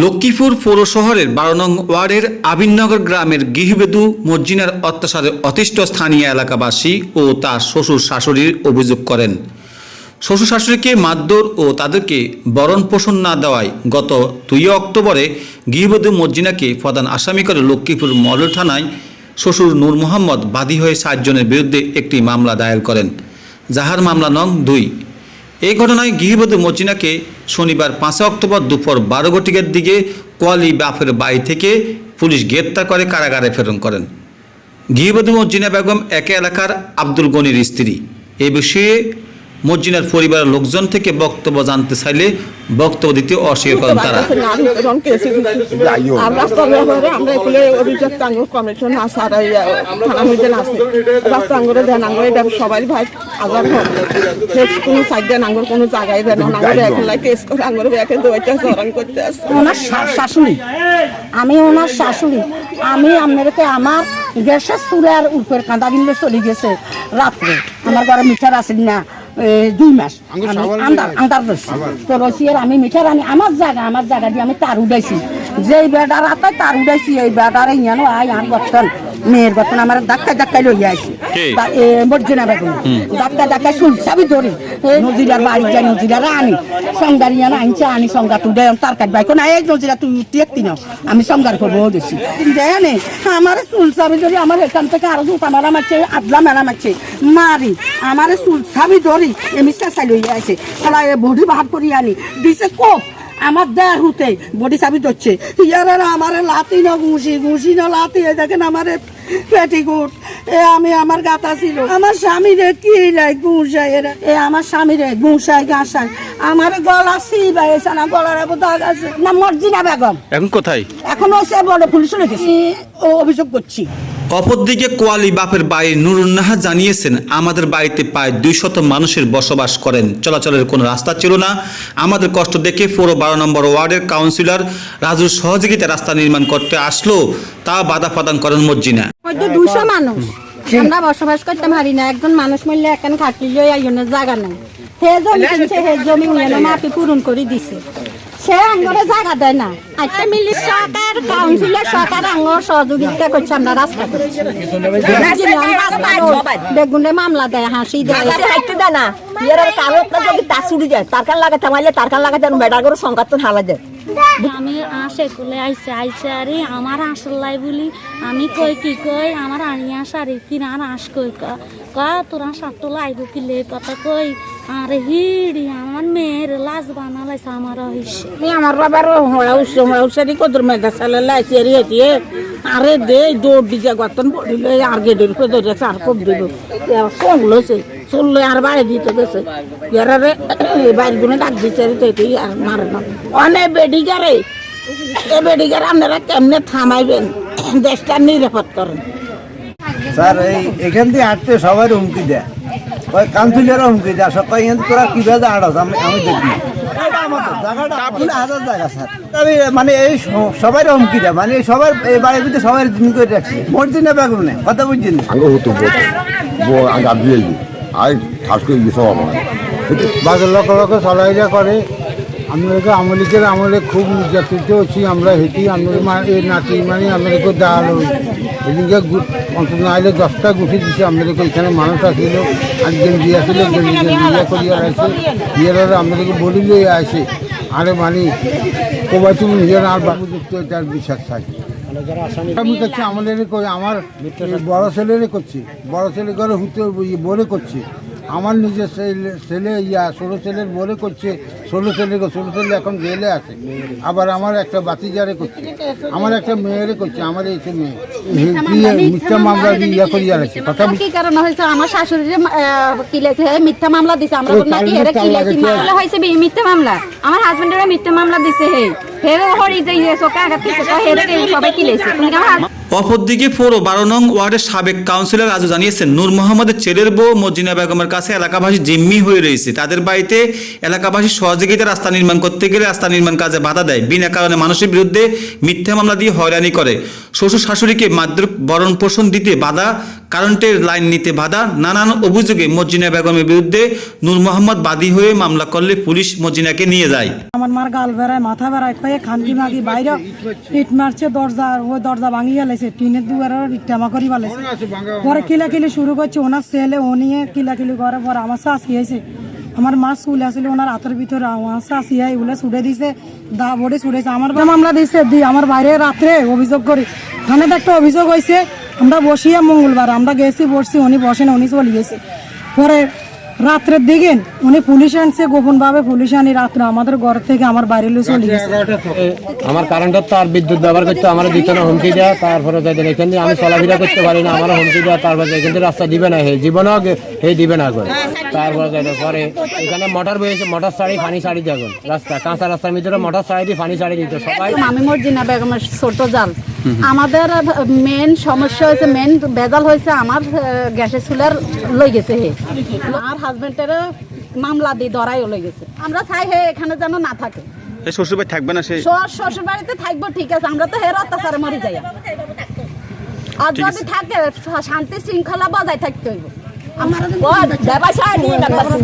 লক্ষ্মীপুর পৌর শহরের বারো নং ওয়ার্ডের আবিননগর গ্রামের গৃহবেদু মর্জিনার অত্যাচারে অতিষ্ঠ স্থানীয় এলাকাবাসী ও তার শ্বশুর শাশুড়ির অভিযোগ করেন। শ্বশুর শাশুড়িকে মারধর ও তাদেরকে বরণ পোষণ না দেওয়ায় গত দুই অক্টোবরে গৃহবধূ মর্জিনাকে প্রধান আসামি করে লক্ষ্মীপুর মডেল থানায় শ্বশুর নূর মোহাম্মদ বাদী হয়ে সাতজনের বিরুদ্ধে একটি মামলা দায়ের করেন। যাহার মামলা নং দুই। ঘটনায় গৃহবধূ মজিনাকে শনিবার পাঁচই অক্টোবর দুপুর বারো ঘটিকের দিকে কোয়ালি বাফের বাড়ি থেকে পুলিশ গ্রেপ্তার করে কারাগারে প্রেরণ করেন। গৃহবধূ মজিনা বেগম একে এলাকার আব্দুল গনির স্ত্রী। এ বিষয়ে মর্জিনার পরিবারের লোকজন থেকে বক্তব্য জানতে চাইলে বক্তব্য দিতে অস্বীকার করেন তারা। আমরা সবাই আমরা এগুলো অভিযোগ টাঙ্গুর কমিশন আর এই, আহ, থানা মধ্যে আছে। রাস্তা আঙ্গুরে দেন আঙ্গুরে দেন সবাই ভাই কোনো সাইড কোনো জায়গায় দেন এখন করে করতে ওনার শাশুড়ি। আমি ওনার শাশুড়ি। আমি আপনাদেরকে আমার গ্যাসের চুলার উপরে কাঁদা বিনলে চলে গেছে রাত্রে। আমার ঘরে মিঠার আসেন না। দুই মাস। আমি আন্দার আন্দার তো রয়েছি আমি মিঠার আনি আমার জায়গা আমার জায়গা দিয়ে আমি তার উঠাইছি যেই বেডার হাতে তার উঠাইছি এই বেডার ইয়ানো আই আর গঠন মেয়ের গঠন আমার ধাক্কায় ধাক্কায় লইয়া? এ, মর্জিনা বেগম। ধাক্কা ধাক্কায় শুল চাবি ধরি। নজিলার বাড়ি যাই নজিলার আনি সংগার ইয়ানো আনছে আনি সংগা তুই দেয় তার কাট বাইক না। এই নজিলা তুই তুই একটি নাও। আমি সংগার করব দিছি জানে আমার চুল চাবি ধরি আমার এখান থেকে আরও জুতা মারা মারছে আদলা মেলা মারছে। মারি আমার চুল চাবি ধরি এমি চেঁচাই লই আছে খেলা বডি বাহার করি আনি। দিছে কোপ। আমার দেড় হুতে বডি চাবি ধরছে ইয়ার আমার লাতি ন ঘুষি ঘুষি ন লাতি দেখেন আমার পেটিকুট এ আমি আমার গাতা ছিল। আমার স্বামী রে কি লাই ঘুষাই এরা? এ আমার স্বামী রে ঘুষাই গাছাই আমার গলা সিবাই এসে না গলার একো দাগ আছে। না মর্জিনা বেগম। এখন কোথায়? এখনও সে বড় পুলিশ রেখেছি ও অভিযোগ করছি। অপরদিকে কোয়ালি বাপের বাড়ি নুরুন্নাহা জানিয়েছেন, আমাদের বাড়িতে প্রায় দুই শত মানুষের বসবাস করেন। চলাচলের কোনো রাস্তা ছিল না। আমাদের কষ্ট দেখে পুরো বারো নম্বর ওয়ার্ডের কাউন্সিলর রাজুর সহযোগিতা রাস্তা নির্মাণ করতে আসলো। তা বাধা প্রদান করেন মর্জিনা বসবাস করতে একজন মানুষ জায়গা নাই। জমি পূরণ করে দিছে। সে আঙ্গরে জায়গা দেয় না। একটা মিলি সরকার কাউন্সিলর সরকার আঙ্গর সহযোগিতা করছে আমরা রাস্তা করছি। বেগুনে মামলা দেয় হাসি দেয়। হাইতে দেয় না। কারও যদি তার ছুটি যায় তার কান লাগাতে মারলে তার কান লাগাতে করে সংঘাত তো হালা যায়। আমি আসে কুলে আইসে আইসে আরে আমার আসলাই বলি। আমি কই কি কই আমার আনিয়া সারি কিনা আর আস কই? ক ক তোরা সাতটো লাইব কিলে কথা কই। আরে হিড়ি আমার মেয়ের লাজ বানালাইছে আমার হইছে আমি আমার বাবার হড়া উৎস হড়া উৎসারি কদর মেদা সালে লাইছি এর হেতিয়ে আরে দে দৌড় দিছে গতন পড়িল আর গেডের উপরে ধরে চার কপ দিল চলছে চললে আর বাড়ি দিতে গেছে। ইয়ারে বাইর গুনে ডাক দিছে রে তুই আর মারে না। অনেক বেডিগারে এ বেডিগার আপনারা কেমনে থামাইবেন? দেশটা নিরাপদ করেন। স্যার এই এখান থেকে সবাই হুমকি দেয়। ওই কাউন্সিলারও হুমকি দেয় থেকে তোরা কীভাবে আড়াস আমি আমি দেখি। জায়গাটা আমাদের, জায়গাটা আপনার হাজার জায়গা স্যার আমি মানে এই স- সবাই হুমকি দেয় মানে সবার এই বাড়ির ভিতরে সবাই জিন করে রাখছে। মসজিদ না বেগম নেই কথা বুঝছেন? আগে হতো আগে আগে যাইবি ঠাস করে গেছে হবে বাজার লোক লোক চলাইয়া করে। আমাদেরকে আমলিকের আমলে খুব নির্যাতিত হচ্ছি আমরা হেঁটি আমাদের মা এই নাতি মানে আমাদেরকে দেওয়াল এদিকে গু- অন্তত নাইলে দশটা গুছি দিছে। আমাদেরকে এখানে মানুষ আসছিল আর গেঞ্জি আসিল গেঞ্জি গেঞ্জি করিয়া আছে ইয়েরা আমাদেরকে বলি লই আসে আরে মানে কবাই তুমি নিজের আর বাবু যুক্ত এটার বিশ্বাস থাকে আমি করছি আমাদের আমার বড় ছেলেরে করছি, বড় ছেলে করে হুতে বলে করছে। আমার নিজের ছেলে- ইয়া ষোলো ছেলের বলে করছে ষোলো ছেলে ষোলো ছেলে এখন জেলে আছে। আবার আমার একটা বাতিজারে করছে আমার একটা মেয়েরে করছে আমার এই মেয়ে। দিয়ে মিথ্যা মামলা দিয়ে ইয়া করিয়া রাখছে। কথা কি কারণে হয়েছে? আমার শাশুড়ির কিলেছে মিথ্যা মামলা দিছে আমরা নাকি তার কিলেছি মামলা হয়েছে বি- মিথ্যা মামলা। আমার হাজবেন্ডের মিথ্যা মামলা দিছে হে। হেরে হরি যে ইয়ে সোকা আঘাত দিছে হেরে সবাই কিলেছে আমার অপরদিকে পৌর বারো নং ওয়ার্ডের সাবেক কাউন্সিলর আজও জানিয়েছেন, নূর মোহাম্মদের ছেলের বউ মজিনা বেগমের কাছে এলাকাবাসী জিম্মি হয়ে রয়েছে। তাদের বাড়িতে এলাকাবাসী সহযোগিতা রাস্তা নির্মাণ করতে গেলে রাস্তা নির্মাণ কাজে বাধা দেয়। বিনা কারণে মানুষের বিরুদ্ধে মিথ্যা মামলা দিয়ে হয়রানি করে। শ্বশুর শাশুড়িকে মাদ্র বরণ পোষণ দিতে বাধা, কারেন্টের লাইন নিতে বাধা, নানান অভিযোগে মজিনা বেগমের বিরুদ্ধে নূর মোহাম্মদ বাদী হয়ে মামলা করলে পুলিশ মজিনাকে নিয়ে যায়। আমার মার গাল বেড়ায়, মাথা বেড়ায়, কয়ে খানকি মাগি বাইরে ইট মারছে, দরজা ওই দরজা ভাঙি গেলেছে টিনের দুয়ার ইটামা করি ফেলেছে পরে কিলাকিলি শুরু করছে, ওনার ছেলে, ও নিয়ে কিলাকিলি করে পরে আমার শাশি হয়েছে আমার মা চুল আসলে, ওনার হাতের ভিতরে আমার শাশি হয় ওগুলো ছুটে দিছে, দা বোর্ডে ছুটেছে আমার মামলা দিছে, দি, আমার বাইরে রাত্রে অভিযোগ করি। থানাতে একটা অভিযোগ হয়েছে আমরা বসিয়া মঙ্গলবার, আমরা গেছি, বসছি, উনি বসেন, উনি চলে গেছে। পরে রাত্রের দিকে উনি পুলিশ আনছে গোপনভাবে পুলিশ আনি রাত্রে। আমাদের ঘর থেকে আমার বাইরে লয়ে চলে গেছে। আমার কারেন্টের তার বিদ্যুৎ ব্যবহার করতে আমার দিত না হুমকি দেয় তারপরে যাদের এখান দিয়ে আমি চলাফেরা করতে পারি না আমার হুমকি দেয় তারপরে এখান থেকে রাস্তা দিবে না হে জীবনেও হে দিবে না করে তারপরে যাদের পরে এখানে মোটর বয়েছে মোটর শাড়ি ফানি শাড়ি দেখুন রাস্তা কাঁচা রাস্তার ভিতরে মোটর শাড়ি দিয়ে ফানি শাড়ি দিত সবাই আমি মর্জিনা বেগমের ছোট জাল। আমাদের মেন সমস্যা হয়েছে মেন বেজাল হয়েছে আমার গ্যাসের চুলার লই গেছে হে। আর হাজবেন্ডের মামলা দিয়ে ধরাইও লই গেছে। আমরা চাই হে এখানে যেন না থাকে। এই শ্বশুরবাড়ি থাকবে না সে? শ্বশুর বাড়িতে থাকব ঠিক আছে আমরা তো হের অত্যাচারে মরি যাই আর যদি থাকে শান্তি শৃঙ্খলা বজায় থাকতে হইব। ব্যবসায় নিয়ে ব্যবসা